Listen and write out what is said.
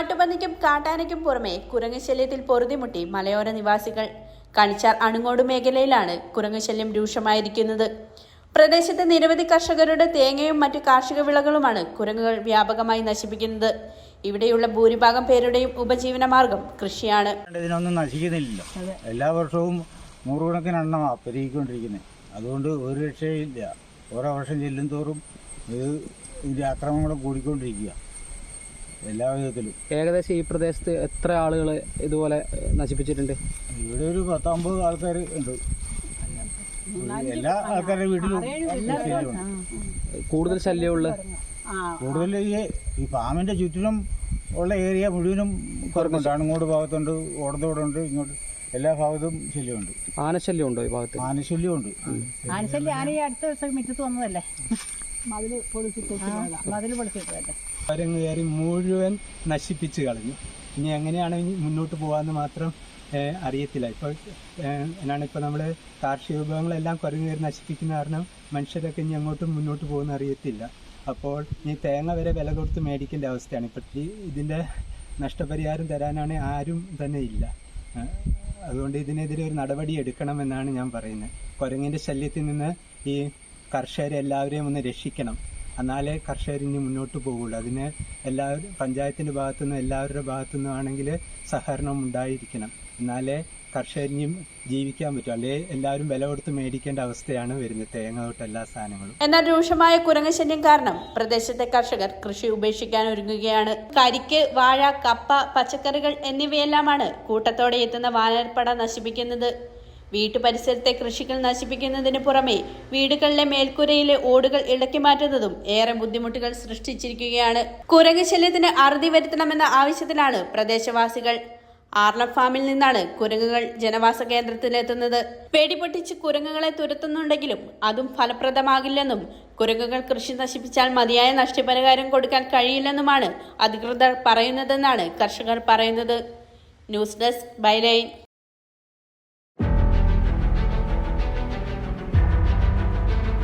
കാട്ടുപന്നിക്കും കാട്ടാനയ്ക്കും പുറമെ കുരങ്ങ് ശല്യത്തിൽ പൊറുതിമുട്ടി മലയോര നിവാസികൾ. കണിച്ചാർ അണുങ്ങോട് മേഖലയിലാണ് കുരങ്ങ് ശല്യം രൂക്ഷമായിരിക്കുന്നത്. പ്രദേശത്തെ നിരവധി കർഷകരുടെ തേങ്ങയും മറ്റു കാർഷിക വിളകളുമാണ് കുരങ്ങുകൾ വ്യാപകമായി നശിപ്പിക്കുന്നത്. ഇവിടെയുള്ള ഭൂരിഭാഗം പേരുടെയും ഉപജീവന മാർഗം കൃഷിയാണ്. ഇതിനൊന്നും നശിക്കുന്നില്ലല്ലോ. എല്ലാ വർഷവും നൂറുകണക്കിന് എണ്ണമാണ് പെരുകിക്കൊണ്ടിരിക്കുന്നത്. അതുകൊണ്ട് ഒരു രക്ഷയില്ല ഓരോ വർഷം ചെല്ലും തോറും ഇത് ഇതിന്റെ അക്രമങ്ങൾ കൂടിക്കൊണ്ടിരിക്കുക. എല്ലാ വിധത്തിലും. ഏകദേശം ഈ പ്രദേശത്ത് എത്ര ആളുകൾ ഇതുപോലെ നശിപ്പിച്ചിട്ടുണ്ട്? ഇവിടെ ഒരു പത്തമ്പത് ആൾക്കാർ ഉണ്ട്. എല്ലാ ആൾക്കാരുടെ വീട്ടിലും കൂടുതൽ ശല്യമുള്ള കൂടുതൽ ഈ ഈ ഫാമിന്റെ ചുറ്റിലും ഉള്ള ഏരിയ മുഴുവനും കുറക്കുണ്ട് അണങ്ങോട് ഭാഗത്തുണ്ട് ഓടത്തോടുണ്ട് ഇങ്ങോട്ട് എല്ലാ ഭാഗത്തും ശല്യമുണ്ട്. ആനശല്യം ഉണ്ടോ ഈ ഭാഗത്ത്? ആനശല്യമുണ്ട്. ആനശല്യം ആന ഈ അടുത്ത ദിവസം മുറ്റത്ത് വന്നതല്ലേ? കയറി മുഴുവൻ നശിപ്പിച്ച് കളഞ്ഞു. ഇനി എങ്ങനെയാണ് ഇനി മുന്നോട്ട് പോകാമെന്ന് മാത്രം അറിയത്തില്ല. ഇപ്പോൾ എന്നാണ് ഇപ്പോൾ നമ്മൾ കാർഷിക വിഭവങ്ങളെല്ലാം കുരങ്ങ് കയറി നശിപ്പിക്കുന്ന കാരണം മനുഷ്യരൊക്കെ ഇനി അങ്ങോട്ടും മുന്നോട്ട് പോകുന്ന അറിയത്തില്ല. അപ്പോൾ ഈ തേങ്ങ വരെ വില കൊടുത്ത് മേടിക്കേണ്ട അവസ്ഥയാണ്. ഇപ്പൊ ഇതിന്റെ ഇതിന്റെ നഷ്ടപരിഹാരം തരാനാണ് ആരും തന്നെ ഇല്ല. അതുകൊണ്ട് ഇതിനെതിരെ ഒരു നടപടി എടുക്കണമെന്നാണ് ഞാൻ പറയുന്നത്. കുരങ്ങിന്റെ ശല്യത്തിൽ നിന്ന് ഈ കർഷകരെ എല്ലാവരെയും ഒന്ന് രക്ഷിക്കണം. എന്നാലേ കർഷകർ ഇനി മുന്നോട്ട് പോകുള്ളൂ അതിന് എല്ലാവരും പഞ്ചായത്തിന്റെ ഭാഗത്തുനിന്ന് എല്ലാവരുടെ ഭാഗത്തുനിന്നും ആണെങ്കിൽ സഹകരണം ഉണ്ടായിരിക്കണം. എന്നാലേ കർഷകരിനും ജീവിക്കാൻ പറ്റും. അല്ലെ? എല്ലാവരും വില കൊടുത്ത് മേടിക്കേണ്ട അവസ്ഥയാണ് വരുന്നത് തേങ്ങ തൊട്ട് എല്ലാ സാധനങ്ങളും. എന്നാൽ രൂക്ഷമായ കുരങ്ങ് ശല്യം കാരണം പ്രദേശത്തെ കർഷകർ കൃഷി ഉപേക്ഷിക്കാൻ ഒരുങ്ങുകയാണ്. കരിക്ക് വാഴ കപ്പ പച്ചക്കറികൾ എന്നിവയെല്ലാമാണ് കൂട്ടത്തോടെ എത്തുന്ന വാനൽപ്പട നശിപ്പിക്കുന്നത്. വീട്ടുപരിസരത്തെ കൃഷികൾ നശിപ്പിക്കുന്നതിന് പുറമെ വീടുകളിലെ മേൽക്കൂരയിലെ ഓടുകൾ ഇളക്കി മാറ്റുന്നതും ഏറെ ബുദ്ധിമുട്ടുകൾ സൃഷ്ടിച്ചിരിക്കുകയാണ്. കുരങ്ങ് ശല്യത്തിന് അറുതി വരുത്തണമെന്ന ആവശ്യത്തിലാണ് പ്രദേശവാസികൾ. ആർല ഫാമിൽ നിന്നാണ് കുരങ്ങുകൾ ജനവാസ കേന്ദ്രത്തിലെത്തുന്നത് പേടിപൊട്ടിച്ച് കുരങ്ങുകളെ തുരത്തുന്നുണ്ടെങ്കിലും അതും ഫലപ്രദമാകില്ലെന്നും കുരങ്ങുകൾ കൃഷി നശിപ്പിച്ചാൽ മതിയായ നഷ്ടപരിഹാരം കൊടുക്കാൻ കഴിയില്ലെന്നുമാണ് അധികൃതർ പറയുന്നതെന്നാണ് കർഷകർ പറയുന്നത്. News desk byline